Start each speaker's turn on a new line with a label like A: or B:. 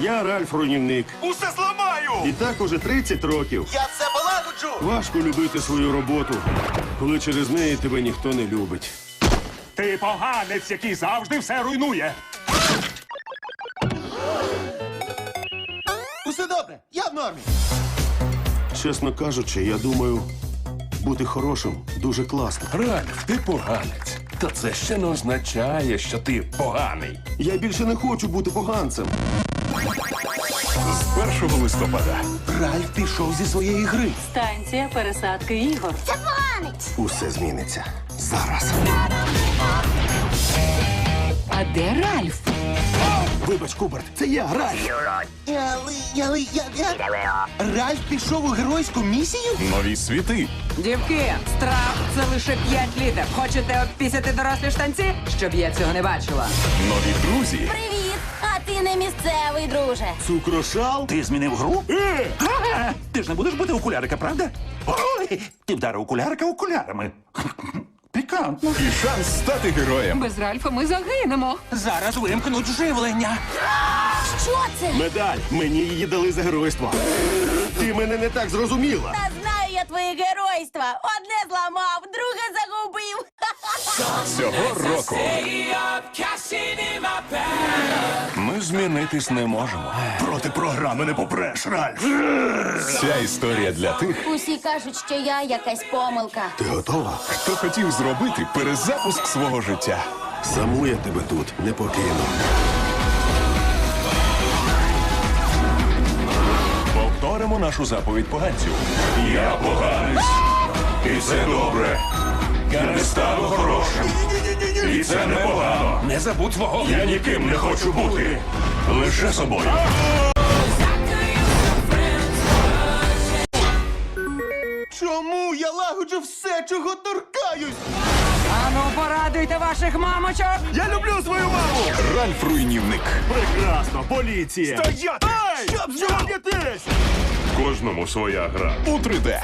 A: Я Ральф Руйнівник.
B: Усе зламаю!
A: І так уже 30 років.
B: Я все полагоджу!
A: Важко любити свою роботу, коли через неї тебе ніхто не любить.
C: Ти поганець, який завжди все руйнує.
B: Усе добре, я в нормі.
A: Чесно кажучи, я думаю, бути хорошим дуже класно.
D: Ральф, ти поганець. Та це ще не означає, що ти поганий.
A: Я більше не хочу бути поганцем.
D: З 1 листопада
B: Ральф пішов зі своєї гри.
E: Станція пересадки ігор.
A: Усе зміниться. Зараз.
E: А де Ральф?
A: Вибач, Куберт, це я, Ральф.
B: Але, але, я, я... Ральф пішов у геройську місію?
D: нові світи.
F: Дівки, страв це лише 5 літер. Хочете обпісяти дорослі штанці? Щоб я цього не бачила.
D: Нові друзі.
G: Привіт! А ти не місцевий, друже.
A: Цукрошал?
C: Ти змінив гру? Е! Ти ж не будеш бути окулярика, правда? Ой, ти вдарив окулярика окулярами. Пікантно.
D: І шанс стати героєм.
E: Без Ральфа ми загинемо.
C: Зараз вимкнуть живлення.
G: Що це?
A: Медаль. Мені її дали за геройство. Ти мене не так зрозуміла.
G: Та знаю я твоє геройство. Одне зламав, друге загубив.
D: Цього року змінитись не можемо.
C: Проти програми не попреш, Ральф.
D: Ця історія для тих,
G: Усі кажуть, що я якась помилка.
A: Ти готова?
D: хто хотів зробити перезапуск свого життя.
A: Саму я тебе тут не покину.
D: Повторимо нашу заповідь поганців. Я поганець, і це добре. Я не стану. І це непогано.
C: Не забудь свого.
D: Я ніким не хочу бути. Лише собою.
B: Чому я лагоджу все, чого торкаюсь?
F: Ану, порадуйте ваших мамочок!
A: Я люблю свою маму!
D: Ральф Руйнівник.
A: Прекрасно, поліція!
C: Стояти!
A: Щоб зайнятись!
D: Кожному своя гра. У 3D.